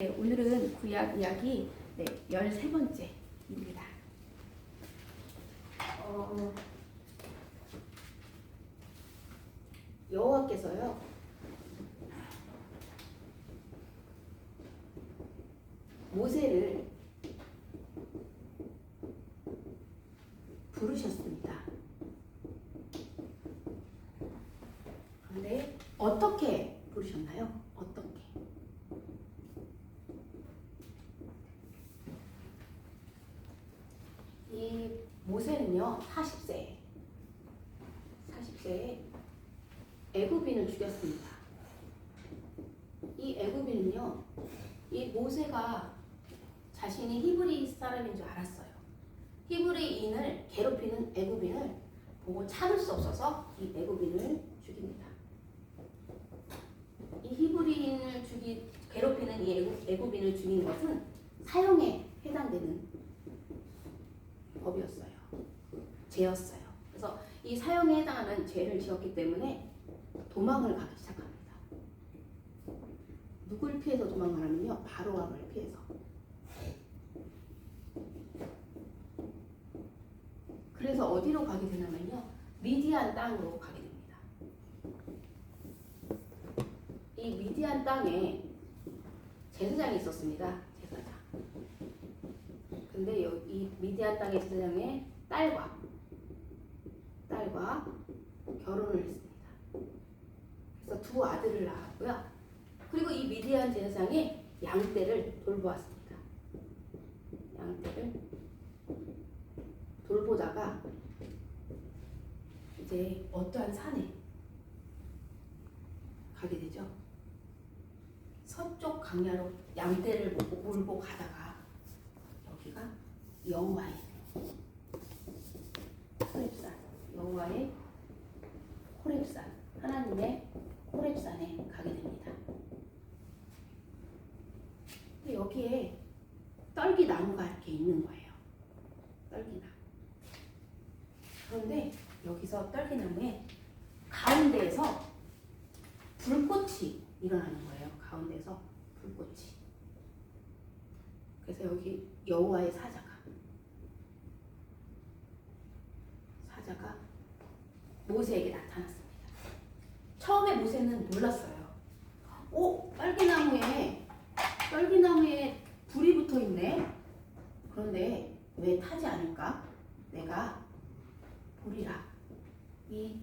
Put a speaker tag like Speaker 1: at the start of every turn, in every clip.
Speaker 1: 네, 오늘은 구약 이야기 네, 13번째입니다. 어, 여호와께서요. 모세를 부르셨습니다. 그런데 어떻게 부르셨나요? 어떻게? 이 모세는요 40세 40세에 애굽인을 죽였습니다. 이 애굽인은요 이 모세가 자신이 히브리 사람인 줄 알았어요. 히브리인을 괴롭히는 애굽인을 보고 참을 수 없어서 이 애굽인을 죽입니다. 이 히브리인을 죽이 괴롭히는 이 애굽, 애굽인을 죽인 것은 사형에 해당되는 법이었어요. 죄였어요. 그래서 이 사형에 해당하는 죄를 지었기 때문에 도망을 가기 시작합니다. 누굴 피해서 도망가냐면요. 바로 왕을 피해서. 그래서 어디로 가게 되냐면요. 미디안 땅으로 가게 됩니다. 이 미디안 땅에 제사장이 있었습니다. 제사장. 근데 이 미디안 땅의 제사장의 딸과 딸과 결혼을 했습니다. 그래서 두 아들을 낳았고요. 그리고 이 미디안 제사장이 양떼를 돌보았습니다. 양떼를 돌보다가 이제 어떠한 산에 가게 되죠. 서쪽 강야로 양떼를 몰고 가다가 여기가 여호와의 호렙산 여호와의 호렙산 하나님의 호렙산에 가게 됩니다. 여기에 떨기 나무가 이렇게 있는 거예요. 떨기 나무. 그런데 여기서 떨기 나무에 가운데에서 불꽃이 일어나는 거예요. 가운데서 불꽃이. 그래서 여기 여호와의 사자가 사자가 모세에게 나타났습니다. 처음에 모세는 놀랐어요. 오, 딸기나무에 딸기나무에 불이 붙어 있네. 그런데 왜 타지 않을까? 내가 보리라. 이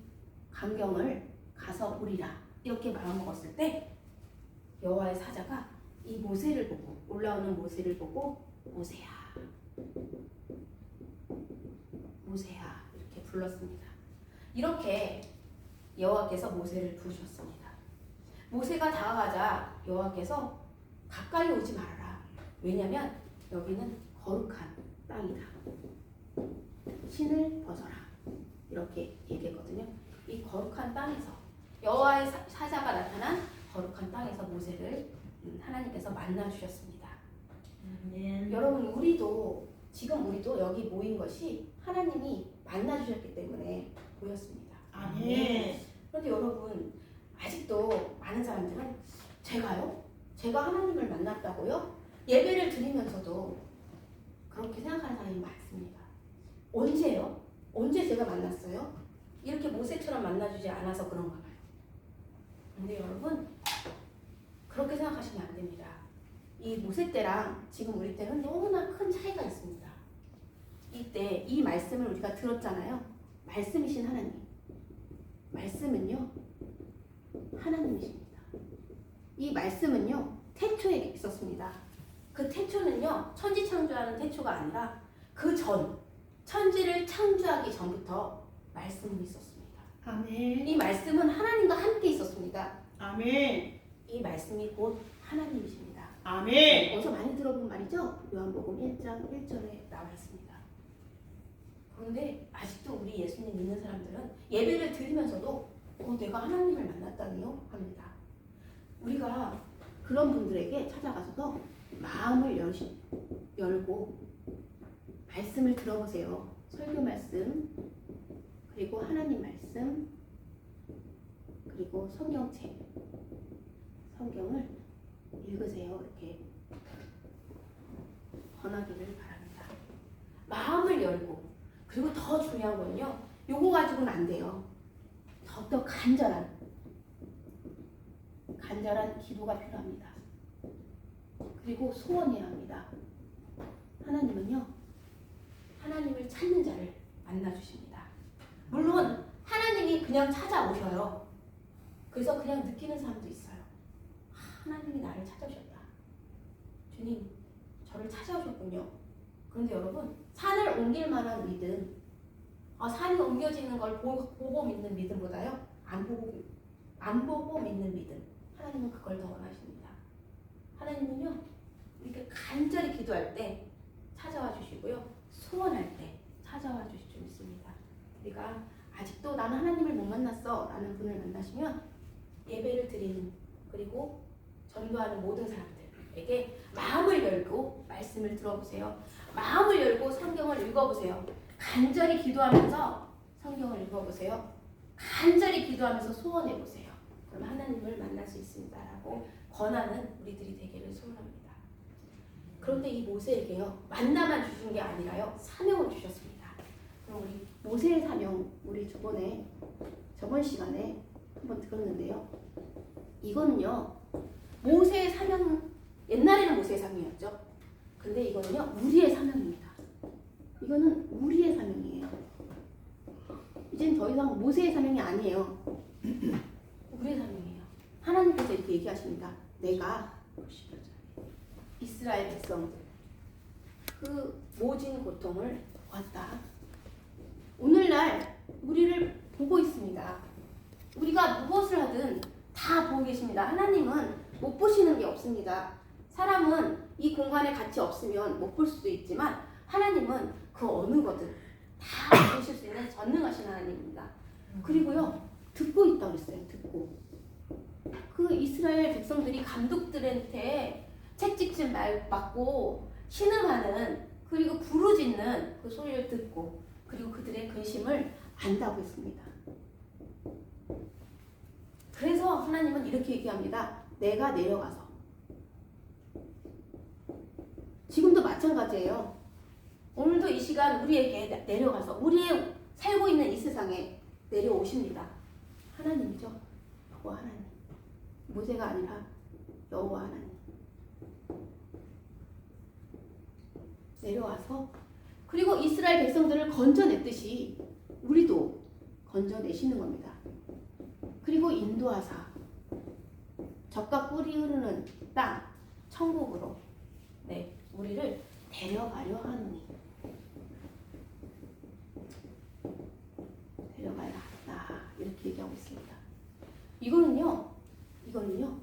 Speaker 1: 광경을 가서 보리라. 이렇게 마음먹었을 때 여호와의 사자가 이 모세를 보고 올라오는 모세를 보고 모세야 모세야 이렇게 불렀습니다. 이렇게 여호와께서 모세를 부르셨습니다. 모세가 다가가자 여호와께서 가까이 오지 말아라. 왜냐하면 여기는 거룩한 땅이다. 신을 벗어라. 이렇게 얘기했거든요. 이 거룩한 땅에서 여호와의 사- 사자가 나타난 거룩한 땅에서 모세를 음, 하나님께서 만나 주셨습니다.
Speaker 2: 아멘.
Speaker 1: 여러분 우리도 지금 우리도 여기 모인 것이 하나님이 만나 주셨기 때문에 모였습니다.
Speaker 2: 아멘.
Speaker 1: 그런데 여러분 아직도 많은 사람들은 제가요? 제가 하나님을 만났다고요? 예배를 드리면서도 그렇게 생각하는 사람이 많습니다. 언제요? 언제 제가 만났어요? 이렇게 모세처럼 만나주지 않아서 그런가 봐요. 근데 여러분 그렇게 생각하시면 안 됩니다. 이 모세 때랑 지금 우리 때는 너무나 큰 차이가 있습니다. 이때 이 말씀을 우리가 들었잖아요. 말씀이신 하나님. 말씀은요. 하나님이십니다. 이 말씀은요. 태초에 있었습니다. 그 태초는요. 천지 창조하는 태초가 아니라 그 전, 천지를 창조하기 전부터 말씀은 있었습니다.
Speaker 2: 아멘.
Speaker 1: 이 말씀은 하나님과 함께 있었습니다.
Speaker 2: 아멘.
Speaker 1: 이 말씀이 곧 하나님이십니다.
Speaker 2: 아멘.
Speaker 1: 어디서 많이 들어본 말이죠? 요한복음 1장 1절에 나와 있습니다. 그런데 아직도 우리 예수님 믿는 사람들은 예배를 드리면서도 어, 내가 하나님을 만났다니요? 합니다. 우리가 그런 분들에게 찾아가서도 마음을 열시, 열고 말씀을 들어보세요. 설교 말씀, 그리고 하나님 말씀, 그리고 성경책, 성경을 읽으세요. 이렇게 권하기를 바랍니다. 마음을 열고 그리고 더 중요한 건요. 요거 가지고는 안 돼요. 더더 간절한 간절한 기도가 필요합니다. 그리고 소원해야 합니다. 하나님은요. 하나님을 찾는 자를 만나 주십니다. 물론 하나님이 그냥 찾아오셔요. 그래서 그냥 느끼는 사람도 있어요. 아, 하나님이 나를 찾아오셨다. 주님, 저를 찾아오셨군요. 그런데 여러분, 산을 옮길 만한 믿음, 아, 산이 옮겨지는 걸 보, 보고 믿는 믿음보다요, 안 보고, 안 보고 믿는 믿음. 하나님은 그걸 더 원하십니다. 하나님은요, 이렇게 간절히 기도할 때 찾아와 주시고요, 소원할 때 찾아와 주실 줄 믿습니다. 우리가 아직도 나는 하나님을 못 만났어 라는 분을 만나시면 예배를 드리는 그리고 전도하는 모든 사람들에게 마음을 열고 말씀을 들어보세요. 마음을 열고 성경을 읽어보세요. 간절히 기도하면서 성경을 읽어보세요. 간절히 기도하면서 소원해보세요. 그럼 하나님을 만날 수 있습니다라고 권하는 우리들이 되기를 소원합니다. 그런데 이 모세에게요 만나만 주신 게 아니라요 사명을 주셨습니다. 그럼 우리 모세의 사명 우리 저번에 저번 시간에 한번 들었는데요. 이거는요 모세의 사명 옛날에는 모세의 사명이었죠. 근데 이거는요 우리의 사명입니다. 이거는 우리의 사명이에요. 이젠 더 이상 모세의 사명이 아니에요. 우리의 사명이에요. 하나님께서 이렇게 얘기하십니다. 내가 이스라엘 백성들 그 모진 고통을 보았다. 오늘날 우리를 보고 있습니다. 우리가 무엇을 하든 다 보고 계십니다. 하나님은 못 보시는 게 없습니다. 사람은 이 공간에 같이 없으면 못 볼 수도 있지만 하나님은 그 어느 거든 다 보실 수 있는 전능하신 하나님입니다. 그리고요 듣고 있다고 했어요. 듣고 그 이스라엘 백성들이 감독들한테 채찍질 말 맞고 신음하는 그리고 부르짖는 그 소리를 듣고 그리고 그들의 근심을 안다고 했습니다. 그래서 하나님은 이렇게 얘기합니다. 내가 내려가서 지금도 마찬가지예요. 오늘도 이 시간 우리에게 내- 내려가서 우리의 살고 있는 이 세상에 내려오십니다. 하나님이죠. 여호와 하나님. 모세가 아니라 여호와 하나님. 내려와서 그리고 이스라엘 백성들을 건져냈듯이 우리도 건져내시는 겁니다. 그리고 인도하사 적과 꿀이 흐르는 땅 천국으로 네 우리를 데려가려 하노니 데려가야 한다 이렇게 얘기하고 있습니다. 이거는요 이거는요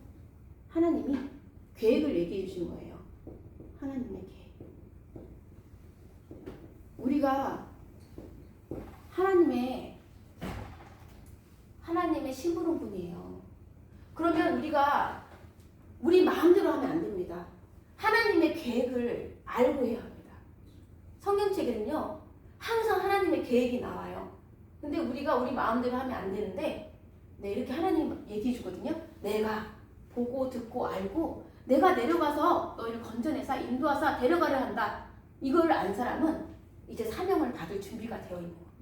Speaker 1: 하나님이 계획을 얘기해 주신 거예요. 하나님의 계획. 우리가 하나님의 하나님의 심부름꾼이에요. 그러면 우리가 우리 마음대로 하면 안 됩니다. 하나님의 계획을 알고 해야 합니다. 성경책에는요, 항상 하나님의 계획이 나와요. 근데 우리 마음대로 하면 안 되는데, 네, 이렇게 하나님 얘기해 주거든요. 내가 보고 듣고 알고, 내가 내려가서 너희를 건져내서 인도하사 데려가려 한다. 이걸 안 사람은 이제 사명을 받을 준비가 되어 있는 겁니다.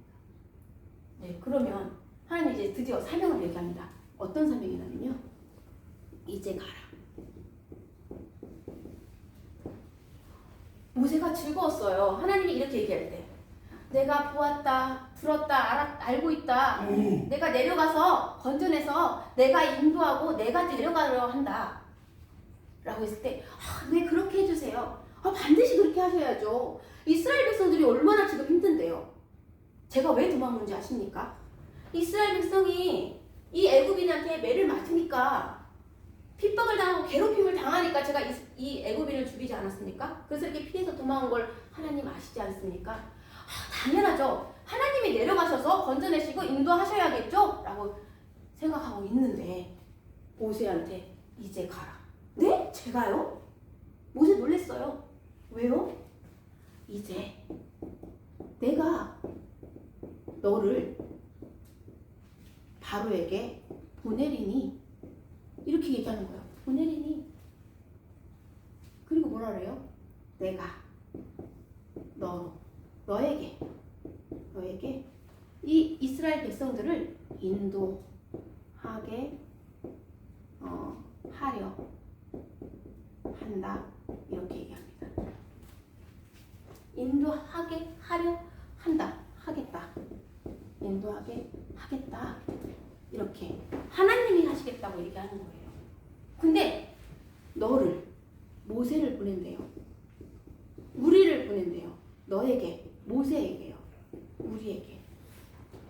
Speaker 1: 네, 그러면 하나님 이제 드디어 사명을 얘기합니다. 어떤 사명이냐면요. 이제 가라. 모세가 즐거웠어요. 하나님이 이렇게 얘기할 때. 내가 보았다, 들었다, 알아, 알고 있다. 내가 내려가서 건져내서 내가 인도하고 내가 데려가려 한다. 라고 했을 때, 아, 네, 그렇게 해주세요. 아, 반드시 그렇게 하셔야죠. 이스라엘 백성들이 얼마나 지금 힘든데요. 제가 왜 도망오는지 아십니까? 이스라엘 백성이 이 애굽인한테 매를 맞으니까 핍박을 당하고 괴롭힘을 당하니까 제가 이, 이 애굽인을 죽이지 않았습니까? 그래서 이렇게 피해서 도망온 걸 하나님 아시지 않습니까? 아, 당연하죠. 하나님이 내려가셔서 건져내시고 인도하셔야겠죠? 라고 생각하고 있는데 모세한테 이제 가라. 네? 제가요? 모세 놀랬어요. 왜요? 이제 내가 너를 바로에게 보내리니 이렇게 얘기하는 거예요. 보내리니 그리고 뭐라 그래요? 내가 너 너에게 너에게 이 이스라엘 백성들을 인도하게 어, 하려 한다 이렇게 얘기합니다. 인도하게 하려 한다 하겠다 인도하게 하겠다 이렇게 하나님이 하시겠다고 얘기하는 거예요. 근데 너를 모세를 보낸대요. 우리를 보낸대요. 너에게 모세에게요. 우리에게.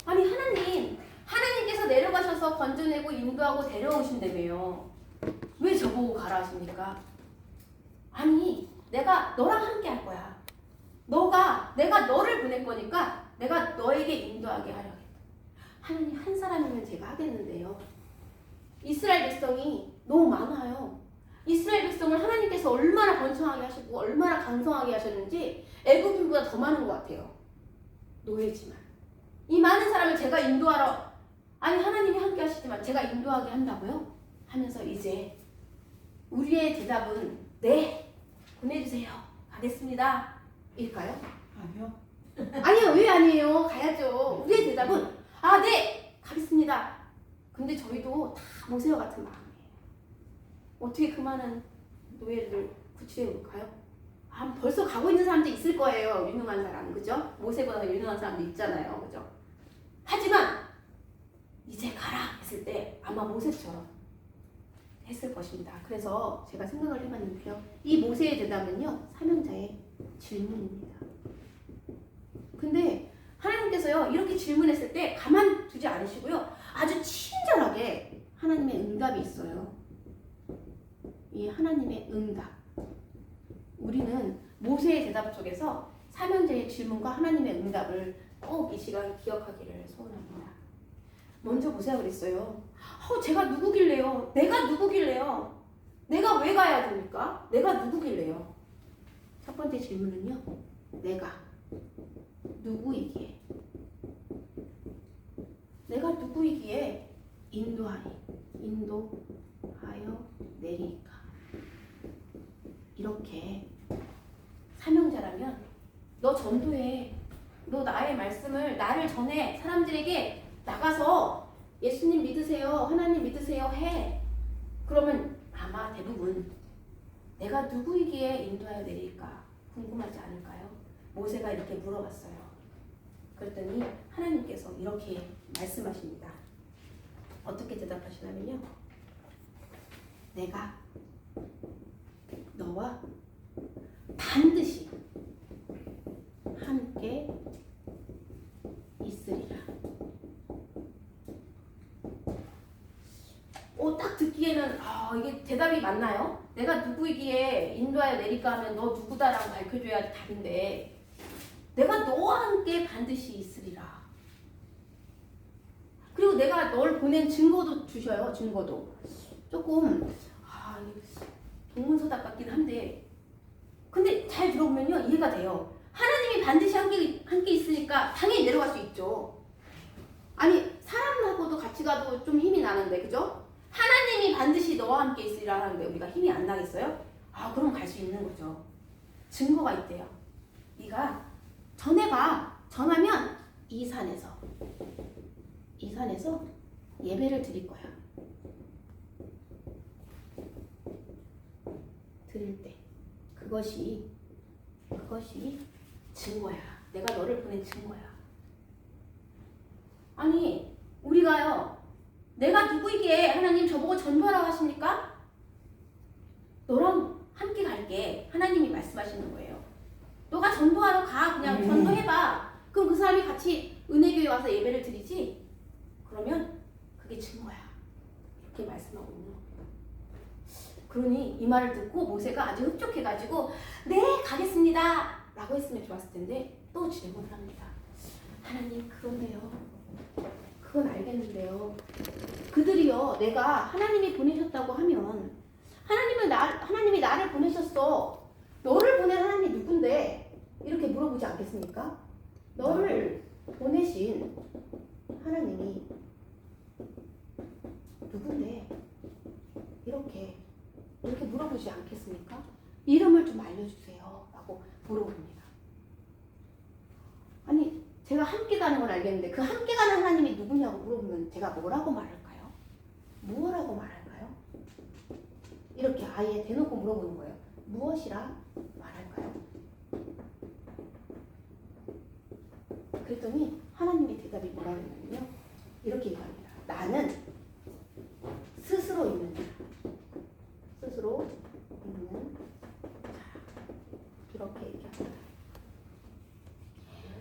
Speaker 1: 아니 하나님 하나님께서 내려가셔서 건져내고 인도하고 데려오신다며요. 왜 저보고 가라 하십니까? 아니 내가 너랑 함께 할 거야. 너가 내가 너를 보낼 거니까 내가 너에게 인도하게 하려겠다. 하나님 한 사람이면 제가 하겠는데요. 이스라엘 백성이 너무 많아요. 이스라엘 백성을 하나님께서 얼마나 번성하게 하시고 얼마나 강성하게 하셨는지 애굽인보다 더 많은 것 같아요. 노예지만 이 많은 사람을 제가 인도하러 아니 하나님이 함께 하시지만 제가 인도하게 한다고요? 하면서 이제 우리의 대답은 네 보내주세요 가겠습니다 일까요?
Speaker 2: 아니요.
Speaker 1: 아니요 왜 아니에요 가야죠 우리의 대답은 아 네 가겠습니다 근데 저희도 다 모세와 같은 마음이에요 어떻게 그 많은 노예를 구출해 올까요? 아 벌써 가고 있는 사람도 있을 거예요 유능한 사람 그죠? 모세보다 더 유능한 사람도 있잖아요 그죠? 하지만 이제 가라 했을 때 아마 모세처럼 했을 것입니다 그래서 제가 생각을 해봤는데요 이 모세의 대답은요 사명자의 질문입니다 근데 하나님께서요 이렇게 질문했을 때 가만 두지 않으시고요 아주 친절하게 하나님의 응답이 있어요 이 하나님의 응답. 우리는 모세의 대답 속에서 사명자의 질문과 하나님의 응답을 꼭 이 시간 기억하기를 소원합니다. 먼저 보세요 그랬어요. 어, 제가 누구길래요? 내가 누구길래요? 내가 왜 가야 됩니까? 내가 누구길래요? 첫 번째 질문은요 내가. 누구이기에. 내가 누구이기에 인도하리 인도하여 내리니까 이렇게 사명자라면 너 전도해 너 나의 말씀을 나를 전해 사람들에게 나가서 예수님 믿으세요 하나님 믿으세요 해 그러면 아마 대부분 내가 누구이기에 인도하여 내릴까 궁금하지 않을까요? 모세가 이렇게 물어봤어요. 그랬더니 하나님께서 이렇게 말씀하십니다. 어떻게 대답하시냐면요. 내가 너와 반드시 함께 있으리라. 어, 딱 듣기에는 아, 이게 대답이 맞나요? 내가 누구이기에 인도하여 내릴까 하면 너 누구다라고 밝혀줘야 답인데 내가 너와 함께 반드시 있으리라. 그리고 내가 널 보낸 증거도 주셔요. 증거도 조금 동문서답 같긴 한데 근데 잘 들어보면요 이해가 돼요. 하나님이 반드시 함께 함께 있으니까 당연히 내려갈 수 있죠. 아니 사람하고도 같이 가도 좀 힘이 나는데 그죠? 하나님이 반드시 너와 함께 있으리라 하는데 우리가 힘이 안 나겠어요? 아 그럼 갈 수 있는 거죠. 증거가 있대요. 네가 전해봐. 전하면 이 산에서 이 산에서 예배를 드릴 거야. 드릴 때 그것이 그것이 증거야. 내가 너를 보낸 증거야. 아니 우리가요 내가 누구이기에 하나님 저보고 전도하라고 하십니까? 너랑 함께 갈게. 하나님이 말씀하시는 거예요. 너가 전도하러 가. 그냥
Speaker 2: 음.
Speaker 1: 전도해봐. 그럼 그 사람이 같이 은혜교회 와서 예배를 드리지? 그러면 그게 증거야. 이렇게 말씀하고 있는 거예요. 그러니 이 말을 듣고 모세가 아주 흡족해가지고 네 가겠습니다. 라고 했으면 좋았을 텐데 또 질문을 합니다. 하나님 그런데요. 그건 알겠는데요. 그들이요, 내가 하나님이 보내셨다고 하면 하나님은 나 하나님이 나를 보내셨어. 너를 보낸 하나님이 누군데? 이렇게 물어보지 않겠습니까? 너를 보내신 하나님이 누군데? 이렇게 이렇게 물어보지 않겠습니까? 이름을 좀 알려주세요. 라고 물어봅니다. 아니 제가 함께 가는 건 알겠는데 그 함께 가는 하나님이 누구냐고 물어보면 제가 뭐라고 말할까요? 무엇라고 말할까요? 이렇게 아예 대놓고 물어보는 거예요. 무엇이라 말할까요? 그랬더니 하나님의 대답이 뭐라고 했냐면요. 이렇게 얘기합니다. 나는 스스로 있는 자. 스스로 있는 자. 이렇게 얘기합니다.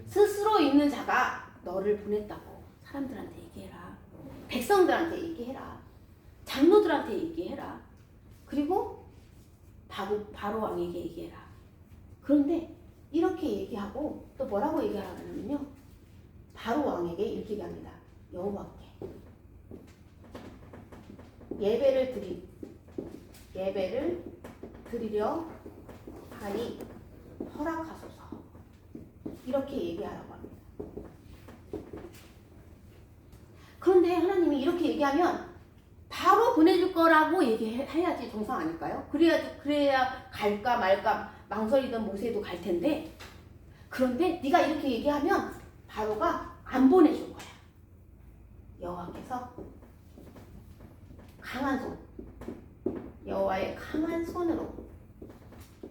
Speaker 1: 스스로 있는 자가 너를 보냈다고 사람들한테 얘기해라. 백성들한테 얘기해라. 장로들한테 얘기해라. 그리고 바로, 바로 왕에게 얘기해라. 그런데 이렇게 얘기하고 또 뭐라고 얘기하냐면요. 바로 왕에게 이렇게 얘기합니다. 여호와께 예배를 드리 예배를 드리려 하니 허락하소서. 이렇게 얘기하라고 합니다. 그런데 하나님이 이렇게 얘기하면 바로 보내줄 거라고 얘기해야지 정상 아닐까요? 그래야 그래야 갈까 말까 망설이던 모세도 갈 텐데 그런데 네가 이렇게 얘기하면 바로가 안 보내줄 거야. 여호와께서 강한 손 여호와의 강한 손으로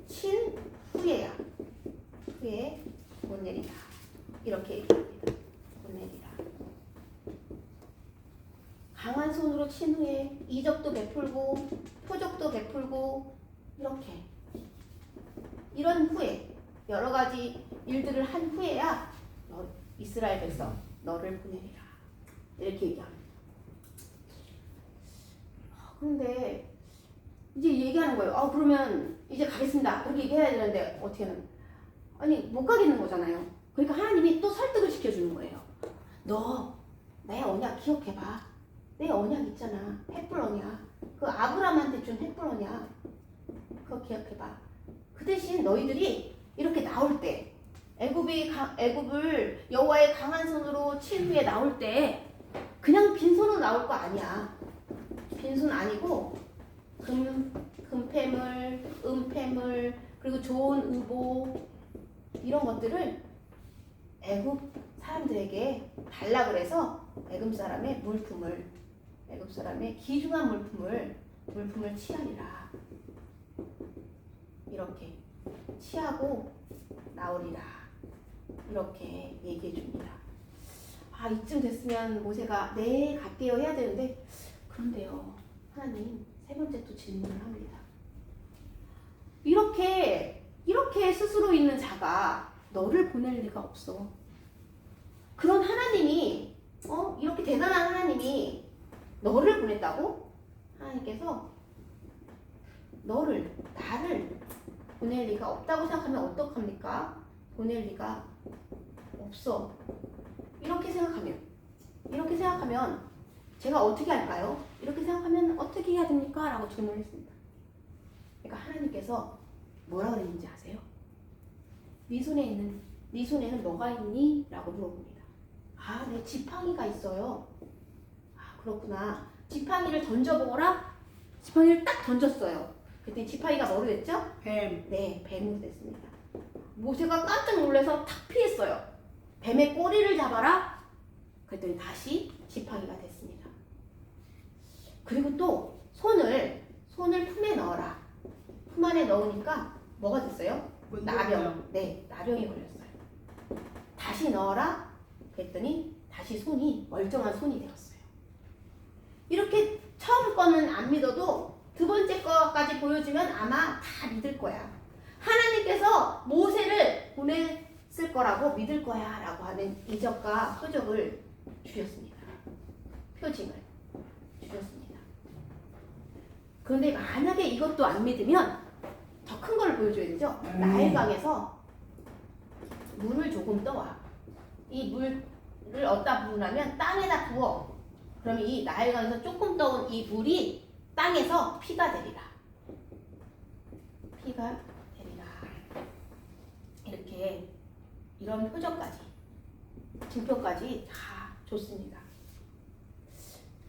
Speaker 1: 친 후에야 후에 못 내리다 이렇게 얘기합니다. 못 내리다. 강한 손으로 친 후에 이적도 베풀고 표적도 베풀고 이렇게 이런 후에 여러 가지 일들을 한 후에야 너 이스라엘 백성 너를 보내리라 이렇게 얘기합니다. 아, 그런데 이제 얘기하는 거예요. 아 그러면 이제 가겠습니다. 그렇게 얘기해야 되는데 어떻게 하는? 아니 못 가겠는 거잖아요. 그러니까 하나님이 또 설득을 시켜주는 거예요. 너 내 언약 기억해봐. 내 언약 있잖아. 횃불 언약. 그 아브라함한테 준 횃불 언약. 그거 기억해봐. 그 대신 너희들이 이렇게 나올 때 애굽이 가- 애굽을 여호와의 강한 손으로 친 후에 나올 때 그냥 빈손으로 나올 거 아니야. 빈손 아니고 금 금패물, 은패물 그리고 좋은 의복 이런 것들을 애굽 사람들에게 달라 그래서 애굽 사람의 물품을 애굽 사람의 귀중한 물품을 물품을 취하리라 이렇게 취하고 나오리라 이렇게 얘기해 줍니다. 아 이쯤 됐으면 모세가 네 갈게요 해야 되는데 그런데요 하나님 세 번째 또 질문을 합니다. 이렇게 이렇게 스스로 있는 자가 너를 보낼 리가 없어. 그런 하나님이 어 이렇게 대단한 하나님이 너를 보냈다고 하나님께서 너를 나를 보낼 리가 없다고 생각하면 어떡합니까? 보낼 리가 없어. 이렇게 생각하면 이렇게 생각하면 제가 어떻게 할까요? 이렇게 생각하면 어떻게 해야 됩니까? 라고 질문했습니다. 그러니까 하나님께서 뭐라 그랬는지 아세요? 네 손에 있는 네 손에는 뭐가 있니? 라고 물어봅니다. 아, 내 지팡이가 있어요. 아, 그렇구나. 지팡이를 던져보거라. 지팡이를 딱 던졌어요. 그때 지팡이가 뭐로 됐죠?
Speaker 2: 뱀.
Speaker 1: 네, 뱀으로 됐습니다. 모세가 깜짝 놀라서 탁 피했어요. 뱀의 꼬리를 잡아라. 그랬더니 다시 지팡이가 됐습니다. 그리고 또 손을 손을 품에 넣어라. 품 안에 넣으니까 뭐가 됐어요? 나병. 네, 나병이 걸렸어요. 다시 넣어라. 그랬더니 다시 손이 멀쩡한 손이 되었어요. 이렇게 처음 거는 안 믿어도 두 번째 거까지 보여주면 아마 다 믿을 거야. 하나님께서 모세를 보냈을 거라고 믿을 거야 라고 하는 이적과 표적을 주셨습니다. 표징을 주셨습니다. 그런데 만약에 이것도 안 믿으면 더 큰 걸 보여줘야 되죠.
Speaker 2: 음.
Speaker 1: 나일강에서 물을 조금 떠와. 이 물을 어디다 부으냐면 땅에다 부어. 그럼 이 나일강에서 조금 떠온 이 물이 땅에서 피가 되리라. 피가 되리라. 이렇게 이런 표적까지 증표까지 다 줬습니다.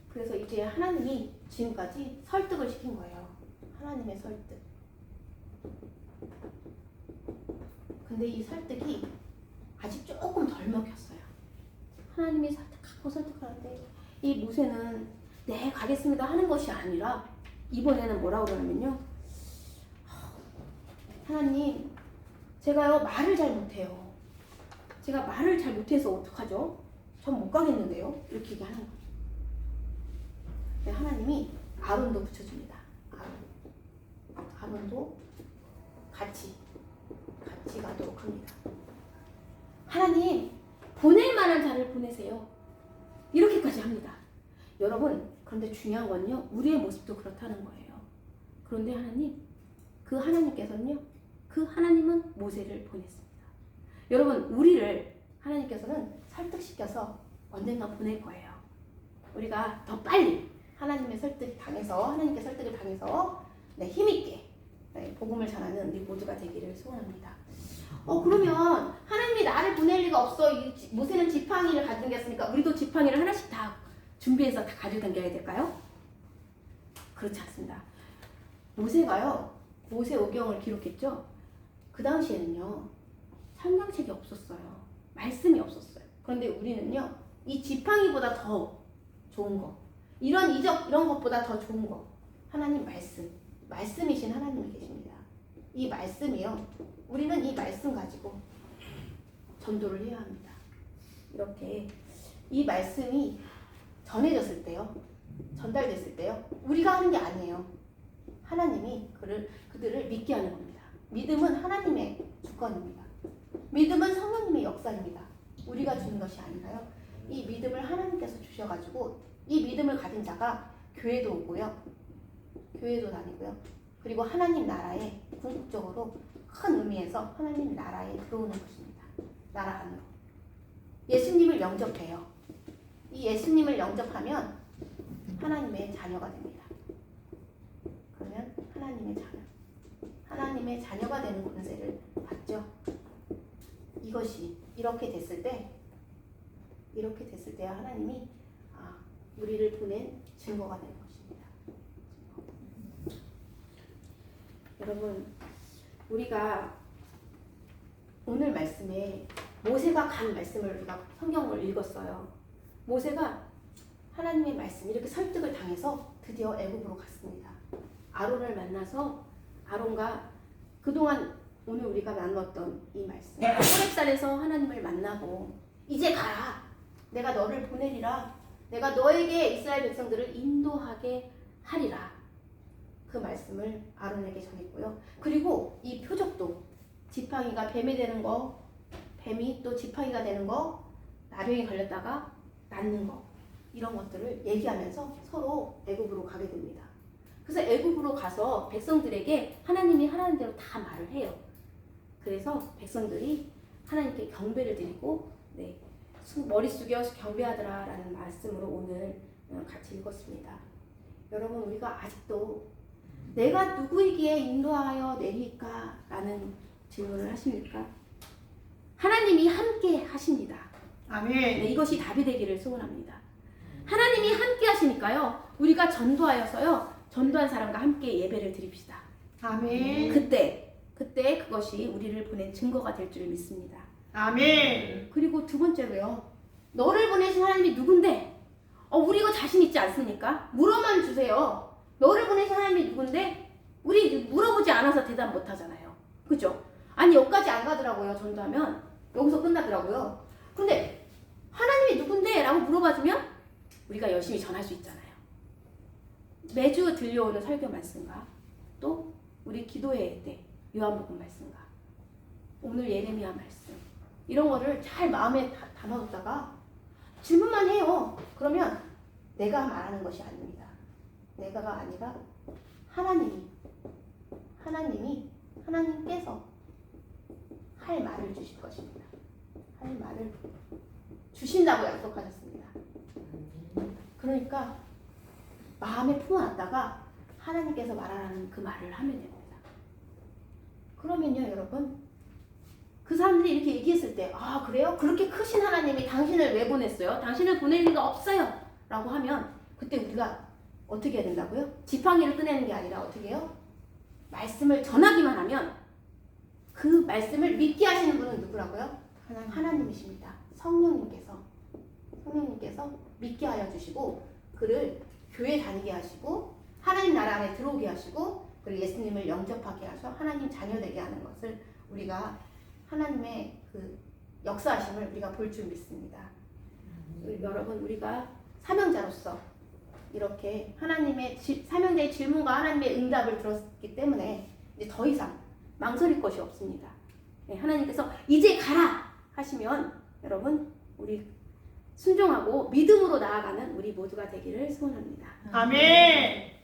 Speaker 1: 그래서 이제 하나님이 지금까지 설득을 시킨 거예요. 하나님의 설득. 근데 이 설득이 아직 조금 덜 먹혔어요. 하나님이 설득하고 설득하는데 이 모세는 네 가겠습니다 하는 것이 아니라 이번에는 뭐라고 그러냐면요. 하나님 제가요 말을 잘 못해요. 제가 말을 잘 못해서 어떡하죠? 전 못 가겠는데요. 이렇게 얘기하는 거예요. 근데 하나님이 아론도 붙여줍니다. 아론. 아론도 같이 같이 가도록 합니다. 하나님 보낼 만한 자를 보내세요. 이렇게까지 합니다. 여러분 그런데 중요한 건요 우리의 모습도 그렇다는 거예요. 그런데 하나님 그 하나님께서는요 그 하나님은 모세를 보냈습니다. 여러분 우리를 하나님께서는 설득시켜서 언젠가 보낼 거예요. 우리가 더 빨리 하나님의 설득 당해서 하나님께 설득을 당해서 네, 힘있게 네, 복음을 전하는 우리 모두가 되기를 소원합니다. 어 그러면 하나님이 나를 보낼 리가 없어. 모세는 지팡이를 가지고 다녔으니까 우리도 지팡이를 하나씩 다 준비해서 다 가지고 다녀야 될까요? 그렇지 않습니다. 모세가요 모세 오경을 기록했죠. 그 당시에는요 성경책이 없었어요. 말씀이 없었어요. 그런데 우리는요 이 지팡이보다 더 좋은 거 이런 이적 이런 것보다 더 좋은 거 하나님 말씀 말씀이신 하나님이 계십니다. 이 말씀이요 우리는 이 말씀 가지고 전도를 해야 합니다. 이렇게 이 말씀이 전해졌을 때요, 전달됐을 때요, 우리가 하는 게 아니에요. 하나님이 그를 그들을 믿게 하는 겁니다. 믿음은 하나님의 주권입니다. 믿음은 성령님의 역사입니다. 우리가 주는 것이 아니라요. 이 믿음을 하나님께서 주셔가지고 이 믿음을 가진 자가 교회도 오고요, 교회도 다니고요, 그리고 하나님 나라에 궁극적으로 큰 의미에서 하나님 나라에 들어오는 것입니다. 나라 안으로. 예수님을 영접해요. 이 예수님을 영접하면 하나님의 자녀가 됩니다. 그러면 하나님의 자녀. 하나님의 자녀가 되는 권세를 받죠. 이것이 이렇게 됐을 때 이렇게 됐을 때 하나님이 아, 우리를 보낸 증거가 되는 것입니다. 여러분 우리가 오늘 말씀에 모세가 간 말씀을 우리가 성경을 읽었어요. 모세가 하나님의 말씀 이렇게 설득을 당해서 드디어 애굽으로 갔습니다. 아론을 만나서 아론과 그동안 오늘 우리가 나눴던 이 말씀 호렙산에서 하나님을 만나고 이제 가라 내가 너를 보내리라 내가 너에게 이스라엘 백성들을 인도하게 하리라 그 말씀을 아론에게 전했고요. 그리고 이 표적도 지팡이가 뱀이 되는 거, 뱀이 또 지팡이가 되는 거, 나병이 걸렸다가 낫는 거 이런 것들을 얘기하면서 서로 애굽으로 가게 됩니다. 그래서 애굽으로 가서 백성들에게 하나님이 하라는 대로 다 말을 해요. 그래서 백성들이 하나님께 경배를 드리고 네, 수- 머리 숙여 경배하더라라는 말씀으로 오늘 어, 같이 읽었습니다. 여러분 우리가 아직도 내가 누구이기에 인도하여 내릴까? 라는 질문을 하십니까? 하나님이 함께 하십니다.
Speaker 2: 아멘.
Speaker 1: 네, 이것이 답이 되기를 소원합니다. 하나님이 함께 하시니까요. 우리가 전도하여서요. 전도한 사람과 함께 예배를 드립시다.
Speaker 2: 아멘.
Speaker 1: 그때 그때 그것이 우리를 보낸 증거가 될 줄 믿습니다.
Speaker 2: 아멘.
Speaker 1: 그리고 두 번째로요. 너를 보내신 하나님이 누군데? 어, 우리 이거 자신 있지 않습니까? 물어만 주세요. 너를 보내신 하나님이 누군데? 우리 물어보지 않아서 대답 못 하잖아요. 그죠? 아니, 여기까지 안 가더라고요. 전도하면. 여기서 끝나더라고요. 근데 하나님이 누군데? 라고 물어봐주면 우리가 열심히 전할 수 있잖아요. 매주 들려오는 설교 말씀과 또 우리 기도회 때 요한복음 말씀과 오늘 예레미야 말씀 이런 거를 잘 마음에 다- 담아뒀다가 질문만 해요. 그러면 내가 말하는 것이 아닙니다. 내가가 아니라 하나님이 하나님이 하나님께서 할 말을 주실 것입니다. 할 말을 주신다고 약속하셨습니다. 그러니까 마음에 품어놨다가 하나님께서 말하라는 그 말을 하면 됩니다. 그러면요, 여러분 그 사람들이 이렇게 얘기했을 때, 아, 그래요? 그렇게 크신 하나님이 당신을 왜 보냈어요? 당신을 보낼 리가 없어요. 라고 하면, 그때 우리가 어떻게 해야 된다고요? 지팡이를 꺼내는 게 아니라 어떻게 해요? 말씀을 전하기만 하면, 그 말씀을 믿게 하시는 분은 누구라고요?
Speaker 2: 하나님.
Speaker 1: 하나님이십니다. 성령님께서 성령님께서 믿게 하여 주시고 그를 교회 다니게 하시고 하나님 나라 안에 들어오게 하시고 그리고 예수님을 영접하게 하셔 하나님 자녀 되게 하는 것을 우리가 하나님의 그 역사하심을 우리가 볼 줄 믿습니다. 우리 여러분 우리가 사명자로서 이렇게 하나님의 지- 사명자의 질문과 하나님의 응답을 들었기 때문에 이제 더 이상 망설일 것이 없습니다. 네, 하나님께서 이제 가라 하시면 여러분 우리 순종하고 믿음으로 나아가는 우리 모두가 되기를 소원합니다.
Speaker 2: 아멘.